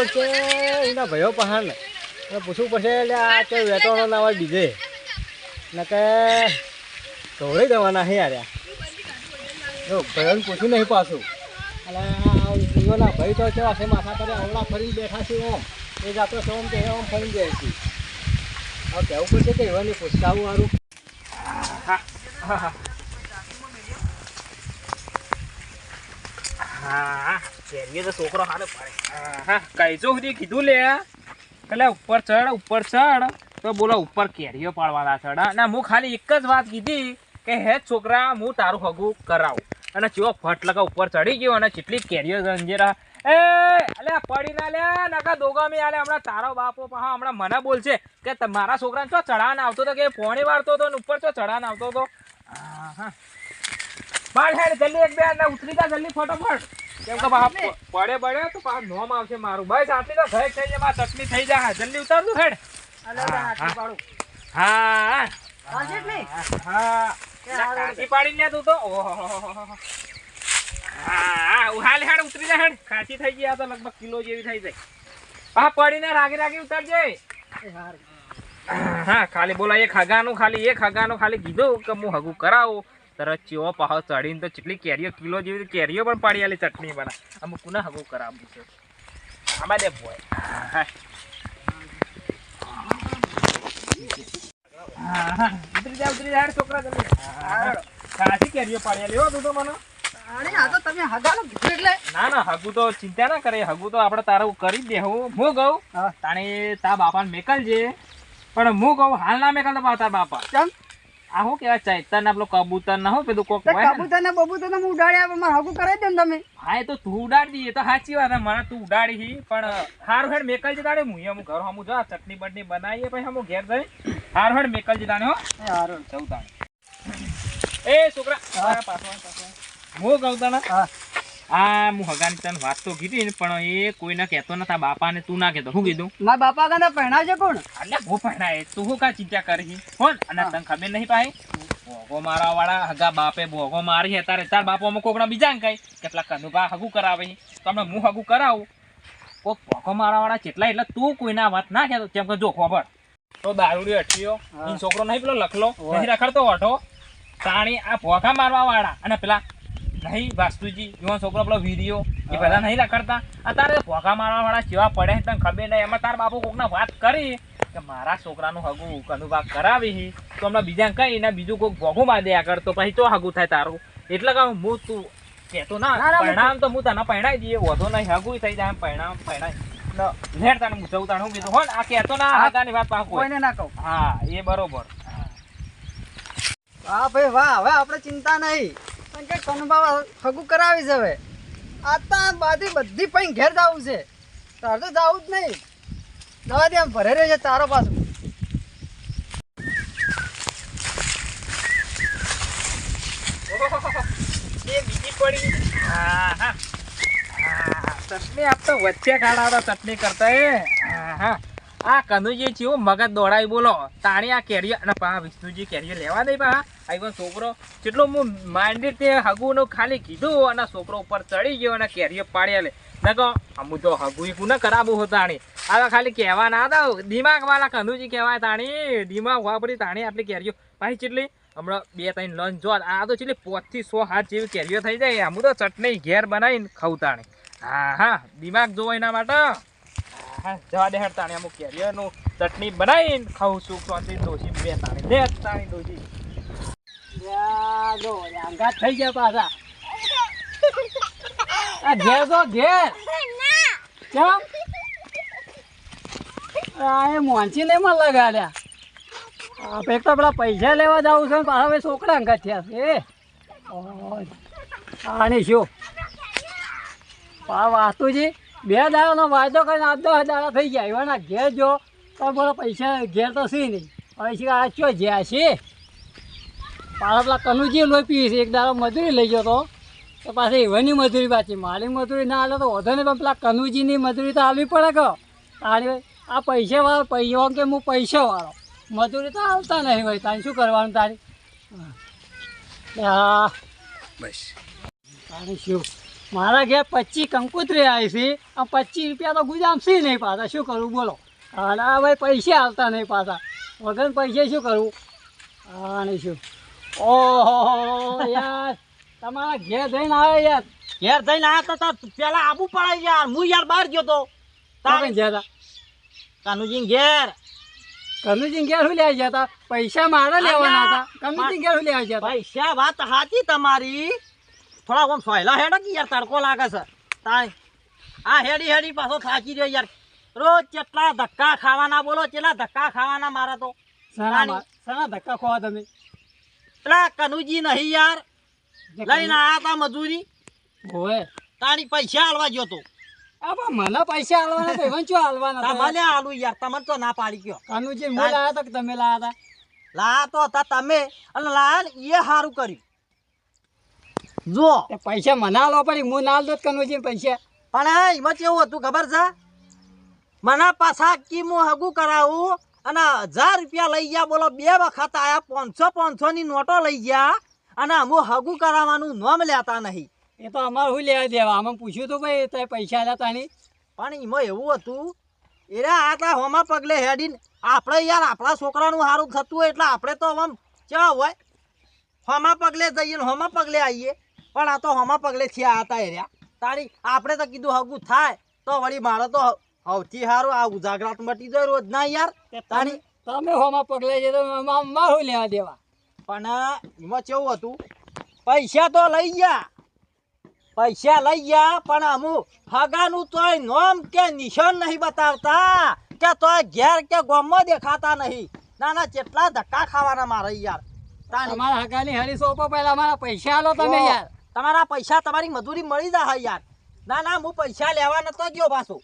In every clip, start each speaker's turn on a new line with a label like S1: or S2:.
S1: પડશે એના ભાઈઓ પહાણ અને પૂછવું પડશે એટલે આ તો વેટવાનો ના હોય બીજે. ને કે ધોળી દેવાના હે યાર. જો ભાઈઓને પૂછ્યું નહીં પાછું. એટલે જીવોના ભાઈ તો કેવા છે માથા પર આવડા ફરીને બેઠા છે ઓમ એ જાતો છે ઓમ કે ઓમ ફરીને જાય છે. હવે કહેવું પડશે કે એવાની પૂછતાવું હા.
S2: હા. કેરીએ તો છોકરો હારો પડે. હા કઈજો સુધી કીધું લે એટલે ઉપર ચડ ઉપર ચડ તો બોલો, ઉપર કેરીઓ પાડવાના ચડ ના, હું ખાલી એક જ વાત કીધી કે હે છોકરા, હું તારું હગું કરાવું. અને ચેવો ફટ ઉપર ચડી ગયો અને કેટલી કેરીઓ ગંજેરા એ અલે પડી ના લે, નકા દોગામી આલે, હમણાં તારો બાપો હા હમણાં મને બોલશે કે તમારા છોકરાને ચો ચડાન આવતો તો કે પોણી વાળતો તો ને ઉપર ચો ચડાન આવતો તો? હા બાળ હેડ જલ્દી એક બે ને ઉતરી જા જલ્દી ફટાફટ. કેમ કે બા પડે પડે તો પા નોમ આવશે મારું. બસ આટલી તો ભય થઈ જાય ચટણી થઈ જાય. જલ્દી ઉતાર તું હેડ હા, હા. લા, પાડી લે તું હા હાલ હેડ ઉતરી જા હેડ. કાચી થઈ ગઈ આ તો લગભગ કિલો જેવી થઈ જાય. હા પડીને રાગી રાગી ઉતારજે. હા ખાલી બોલા એ ખગાનું ખાલી એ ખગાનું ખાલી કીધું કે હું હગું કરાવું. તરત ચેવો પાહો ચડીને તો કેટલી કેરીઓ કિલો જેવી કેરીઓ પણ પાડી આલી ચટણી બના અમુક કુના હગું કરાવું છે? આમાં દે બોય હા. હા, હા. ઉતરી જા ઉતરી જા છોકરા જલ્દી. કેરીઓ પાડી આલી હો તું તો મને? ના ના હગુ તો ચિંતા ના કરે. હગુ તો આપણે તારું કરી જ દેવું હું કહું? તાણે તા બાપાને મેકલજે પણ હું કહું હાલ ના મેકલ તો તારા બાપા.
S3: ચમ?
S2: આ શું કહેવાય? ચૈતર ને કબૂતર ના હો પેલું કોક
S3: કબૂતર ને? બબૂતર ને ઉડાડ્યા પણ મારે હગું કરાવી દે ને તમે.
S2: હા એ તો તું ઉડાડી દી એ તો સાચી વાત છે. મને તું ઉડાડી હી પણ હારું હેડ મેકલ તાણે હું હું ઘર હમું જા ચટણી બટની બનાવીએ પછી હમું ઘેર જઈ હારું હેડ મેકલ તાણે હો.
S3: હારું.
S2: જવું તાણે. એ છોકરા પાછો હું કહું
S3: હા.
S2: આ હું હગાની તને વાત તો કીધી ને પણ એ કોઈને કહેતો નતા બાપાને તું ના કહેતો. શું કીધું?
S3: મારા બાપા કાંતા પહેણાવશે કોણ?
S2: એટલે હું પહેણાય તું શું કા ચિંતા કરી કોણ અને તને ખબર નહીં પાહી? ભોગો મારા વાળા હગા બાપે ભોગો મારી હે તારે. તાર બાપો અમુક કોકના બીજા ને કઈ કેટલા કનુભા હગું કરાવે તમને હું હગું કરાવું? કોક ભોગો મારા વાળા કેટલા એટલે તું કોઈના વાત ના કહેતો. કેમ કે જો ખબર. તો દારૂડી અટક્યો. છોકરો નહીં પેલો લખલો. નહીં રખડતો અઠો તાણી આ ભોગા મારવા વાળા અને પેલા નહીં વાસ્તુજી એવો છોકરો પેલો વીડિયો એ બધા નહીં રખડતા. તારે ભોગા મારવા વાળા જેવા પડે તને ખબર નહીં. એમાં તાર બાપુ કોકને વાત કરી કે મારા છોકરાનું હગું કનુભાગ કરાવી તો હમણાં બીજા કઈ ને બીજું કોઈક ભોગું માં દે આગળ. તો પછી તો હગું થાય તારું. એટલે કે હું તું કહેતો ના પરિણામ તો હું તને પહેણાવી દઈએ. વધો નહીં હગું થઈ જાય પરિણામ પરણાય. લેર તને હું જવું તાણે હું કીધું હો આ કહેતો ના
S3: હા.
S2: વાત
S3: કોઈને ના કહું.
S2: હા એ બરોબર.
S3: હા ભાઈ વાહ હવે આપણે ચિંતા નહીં. પણ કે કનુભા હગું કરાવી છે હવે. આ તો બાધી બધી પણ ઘેર જવું છે. તારે તો જવું જ નહીં. દવા દે આમ ભરે રહ્યો છે તારો પાછું.
S2: ચટણી આપ તો વચ્ચે કાઢાવતા ચટણી કરતા આ કનુજી ચેવું મગજ દોડાવી બોલો. તાણી આ કેરીઓ અને પા, વિષ્ણુજી કેરીઓ લેવા દઈ પા. આવ્યો છોકરો. જેટલો હું માંડી તે હગુનું ખાલી કીધું અને છોકરો ઉપર ચડી ગયો અને કેરીઓ પાડ્યા લે. કહો અમુ તો હગુઈ કુને કરાવું હો તાણી? આ ખાલી કહેવા ના હતા દિમાગ વાળા કનુજી કહેવાય તાણી. દિમાગ વાપરી તાણી આટલી કેરીઓ. પાછી કેટલી હમણાં બે ત્રણ લંચ જો. આ તો ચેટલી પોતથી સો હાથ જેવી કેરીઓ થઈ જાય. આમ તો ચટણી ઘેર બનાવીને ખાવું તાણી. હા હા. દિમાગ જોવો એના માટે. હા જવા દે તાણી. અમુક કેરીઓનું ચટણી બનાવીને ખાવું છું. શાંતિ ડોસી બે તાણી. લે તાણી
S3: જો અંગાત થઈ ગયા પાછા. આ ઘેર તો ઘેર. કેમ? આ એ મોંચી ને એમાં લગાડ્યા. આ તો પેલા પૈસા લેવા જવું છે પાછા છોકરા અંગાત થયા છે. આની શું? પા વાસ્તુજી બે દાડાનો વાયદો કરીને આજ દસ દાડા થઈ ગયા. એવાના ઘેર જો. તો બોલો પૈસા, ઘેર તો સી નહીં. હવે આ ચો જ્યાં છે? પાછા પેલા કનુજી લોહી પી છે. એક દાડો મજૂરી લઈ ગયો તો. તો પાછી એવાની મજૂરી પાછી. મારી મજૂરી ના હાલે તો વધો ને પણ પેલા કનુજીની મજૂરી તો હાલવી પડે કે? તારી આ પૈસા વાળો પૈસો કે હું પૈસા વાળો? મજૂરી તો આવતા નહીં ભાઈ. તારે શું કરવાનું તારી? હા.
S2: બસ.
S3: તારી શું? મારા ઘેર પચીસ કંકુતરી આવી છે. આ પચીસ રૂપિયા તો ગુજામશી નહીં પાછા. શું કરવું બોલો. અને ભાઈ પૈસા આવતા નહીં પાછા. વગર પૈસે શું કરવું અને શું? ઓહો યાર તમારા ઘેર જઈને આવે યાર.
S4: ઘેર જઈને આ તો પેલા આબુ પડે યાર હું યાર બહાર ગયો તો.
S3: તમે જ્યાં
S4: કાનુજી ઘેર.
S3: કનુજી ઘેર શું લેવા ગયા હતા પૈસા મારા લેવાના હતા. કનુજી ઘેર શું લેવા ગયા
S4: પૈસા વાત સાચી તમારી. થોડા આમ સોયલા હેડો કે યાર તડકો લાગે છે. તાય આ હેડી હેડી પાછો થાકી રહ્યો યાર. રોજ કેટલા ધક્કા ખાવાના બોલો કેટલા ધક્કા ખાવાના મારા તો.
S3: મા- ધક્કા ખોવા તમે.
S4: પેલા કનુજી નહીં યાર. લઈને આયા તા મજૂરી.
S3: હોય
S4: તારી પૈસા હાલવા ગયો તો.
S3: મને પૈસા તો આલવાના હતા?
S4: તમને યાર તમને તો ના પાડી ગયો.
S3: કાનુજી હું લાયા હતા કે તમે લાયા
S4: તો? હતા તમે અને લાયા ને એ સારું કર્યું. જો
S3: તે પૈસા મને આલવા પડી હું ના આલતો કનુજી પૈસા.
S4: પણ એમાં કેવું હતું ખબર છે? મને પાછા કીમું હગું કરાવું. અને હજાર રૂપિયા લઈ ગયા બોલો બે વખત આયા પાંચસો પાંચસો ની નોટો લઈ ગયા અને અમુ હગું કરાવવાનું નોમ લેતા નહીં.
S3: એ તો અમારે શું લેવા દેવા? અમે પૂછ્યું હતું ભાઈ તે પૈસા લેતા નહીં
S4: પણ એમાં એવું હતું એરા આટલા તા હોમાં પગલે હેડીને આપણે યાર આપણા છોકરાનું સારું થતું હોય એટલે આપણે તો આમ કેવા હોય? હોમાં પગલે જઈએ ને હોમાં પગલે આવીએ. પણ આ તો હોમાં પગલે થયા હતા એર્યા. તારી આપણે તો કીધું હગું થાય તો વળી મારે તો સૌથી સારું આ ઉજાગરાત મટી જાય રોજ. ના યાર તારી
S3: તમે હોમાં પગલે છે તો શું લેવા દેવા.
S4: પણ એમાં કેવું હતું? પૈસા તો લઈ ગયા. પૈસા લઈ ગયા પણ અમુક હગાનું તોય નોમ કે નિશાન નહીં બતાવતા. કે તોય ઘેર કે ગોમમાં દેખાતા નહીં. ના ના કેટલા ધક્કા ખાવાના મારે યાર. તાણી.
S3: તમારા હગાની હરી સોપો પહેલા મારા પૈસા આલો તમે યાર.
S4: તમારા પૈસા તમારી મજૂરી મળી જાય યાર. ના ના હું પૈસા લેવા નતો ગયો પાછો.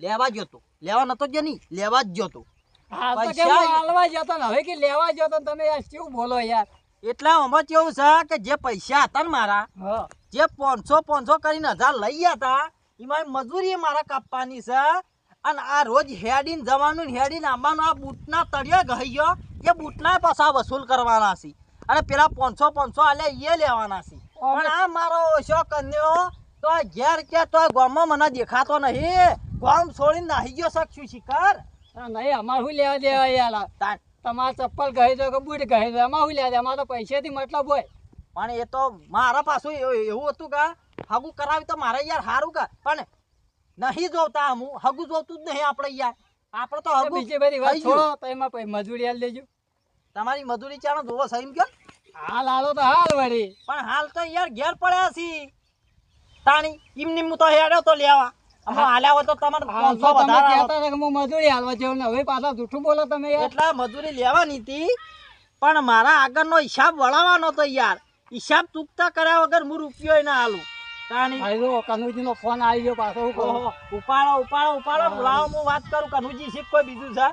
S4: લેવા ગયો તો. લેવા નતો ગયો નહીં લેવા જ ગયો તો.
S3: જતો હવે કે લેવા જતો તમે યાર શું બોલો યાર?
S4: એટલે આમાં કેવું છે કે જે પૈસા હતા ને મારા જે પાંચસો પાંચસો કરીને હજાર લઈ ગયા હતા એમાં મજૂરી મારા કાપવાની છે. અને આ રોજ હેડીને જવાનું ને હેડીને આવવાનું આ બૂટના તળિયે ગઈ ગયો એ બૂટના પાછા વસૂલ કરવાના છે. અને પેલા પાંચસો પાંચસો આલે એ લેવાના છે. પણ આ મારો ઓછો કન્યો તો ઘેર કે તો ગામમાં મને દેખાતો નહીં. ગામ છોડીને નાહી ગયો શકશું શિકાર?
S3: નહીં અમારે શું લેવા દેવા યાર? તમારા ચપ્પલ કહી દો કે બૂટ કહી દો એમાં શું લેવા દે અમારે તો પૈસેથી મતલબ હોય.
S4: પણ એ તો મારા પાછું એવું હતું કે હગું કરાવી તો મારે યાર સારું કે પણ નહીં જોતા હું હગું જોતું જ નહીં આપણે યાર. આપણે તો હગું
S3: બીજી બધી વાત છોડો તો એમાં મજૂરી આલી દેજો.
S4: તમારી મજૂરી ચાલો જોવો સહીમ કે
S3: હાલ હાલો તો હાલ વળી.
S4: પણ હાલ તો યાર ઘેર પડ્યા છી તાણી એમની હું તો હેડ્યો તો લેવા અમે હાલ્યા હોય તો તમારે પાંચસો વધારે
S3: કહેતા હતા કે હું મજૂરી હાલવા જેવું ને હવે પાછા જૂઠું બોલો તમે
S4: એટલે મજૂરી લેવાની હતી પણ મારા આગળનો હિસાબ વળાવવાનો તો યાર. હિસાબ ચૂકતા કર્યા વગર હું રૂપિયો ના હાલું. તાણી.
S3: કનુજીનો ફોન આવી ગયો પાછો
S4: ઉપાડો ઉપાડો ઉપાડો લાવો હું વાત કરું કનુજી શીખ કોઈ બીજું છે?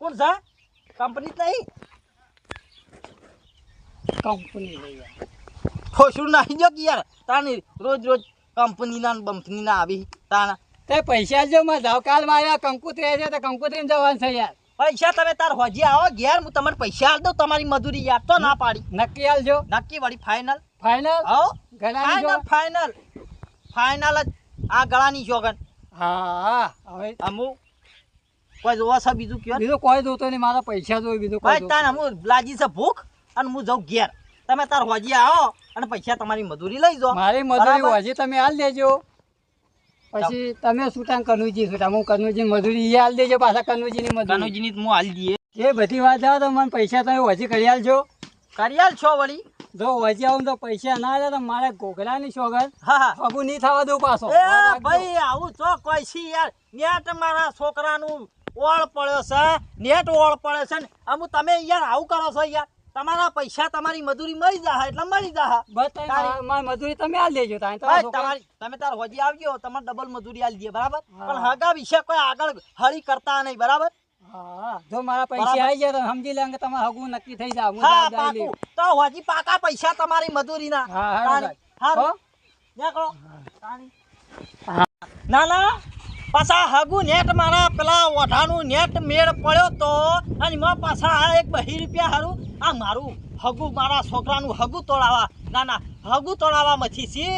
S4: કોણ છે? કંપની નહીં?
S3: કંપની યાર.
S4: ખોશું નાખી ગયો કે યાર. તાણી રોજ રોજ કંપનીના ને બંપનીના આવી. તાણા
S3: તે પૈસા જો માં જાવ કાલ માર્યા કંકુતરી છે તો કંકુતરી જવાનું છે યાર.
S4: પૈસા તમે તાર હોજી આવો ઘેર હું તમને પૈસા આલ દઉં તમારી મજૂરી યાર તો ના પાડી.
S3: નક્કી આલજો
S4: નક્કી વળી ફાઇનલ
S3: ફાઇનલ હો? જો
S4: ફાઇનલ ફાઇનલ જ આ ગળાની જોગન
S3: હા હવે
S4: અમુ કોઈ જોવા છે બીજું કયો?
S3: બીજું કોઈ જોતો નહીં મારા પૈસા જોઈ બીજું કોઈ
S4: તાર અમુ લાજી છે ભૂખ અને હું જાઉં ઘેર. તમે તાર હોજી આવો અને પૈસા તમારી મજૂરી લઈ જાઓ.
S3: મારી મજૂરી. હજી તમે હાલ દેજો. પછી તમે છૂટા કનુજી છૂટા? હું કનુજી મજૂરી એ હાલ દેજો પાછા કનુજીની મજૂરી.
S4: કનુજીની હું હાલ દઈએ.
S3: એ બધી વાત આવે તો મને પૈસા તમે હજી કરી આલજો.
S4: કરિયાલ છો વળી?
S3: જો હજી આવું તો પૈસા ના લે તો મારે ઘોઘરાની ની
S4: હા હા.
S3: નહીં થવા દઉં પાછો.
S4: ભાઈ આવું તો કોઈ છે યાર. નેટ મારા છોકરાનું ઓળ પડ્યો છે નેટ ઓળ પડે છે ને અમુ તમે યાર આવું કરો છો યાર. તમારા પૈસા તમારી મજૂરી મળી જા એટલે મળી
S3: બસ મારી મજૂરી તમે દેજો તો
S4: ભાઈ તમારી તમે તાર હોજી આવજો તમારે ડબલ મજૂરી આલી દઈએ બરાબર? પણ હગા વિશે કોઈ આગળ હળી કરતા નહીં બરાબર?
S3: હા જો મારા પૈસા આવી જાય તો સમજી લે કે તમારે હગું નક્કી થઈ જાય હા
S4: પાકું. તો હોજી પાકા પૈસા તમારી મજૂરીના.
S3: હા હા.
S4: ના ના. પાછા હગુ નેટ મારા પેલા ઓઢાનું નેટ મેળ પડ્યો તો અને એમાં પાછા આ એક બહી રૂપિયા હારું આ મારું હગુ, મારા છોકરાનું હગુ તોડાવા. ના ના હગુ તોડાવા મથી છે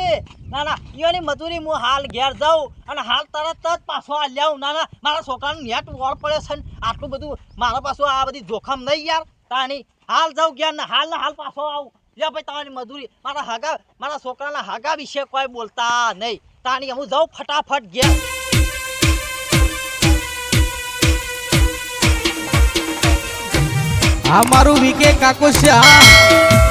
S4: ના ના એની મજૂરી હું હાલ ઘેર જાઉં અને હાલ તરત જ પાછો આ લેવું ના ના મારા છોકરાનું નેટ વળ પડે છે ને આટલું બધું મારા પાછું આ બધી જોખમ નહીં યાર. તાની હાલ જાઉં ઘેર ને હાલ ને હાલ પાછો આવું. લે ભાઈ તમારી મજૂરી. મારા હાગા, મારા છોકરાના હાગા વિશે કોઈ બોલતા નહીં. તાની, હું જાઉં ફટાફટ ઘેર.
S5: આ મારું વીકે કાકો છે આ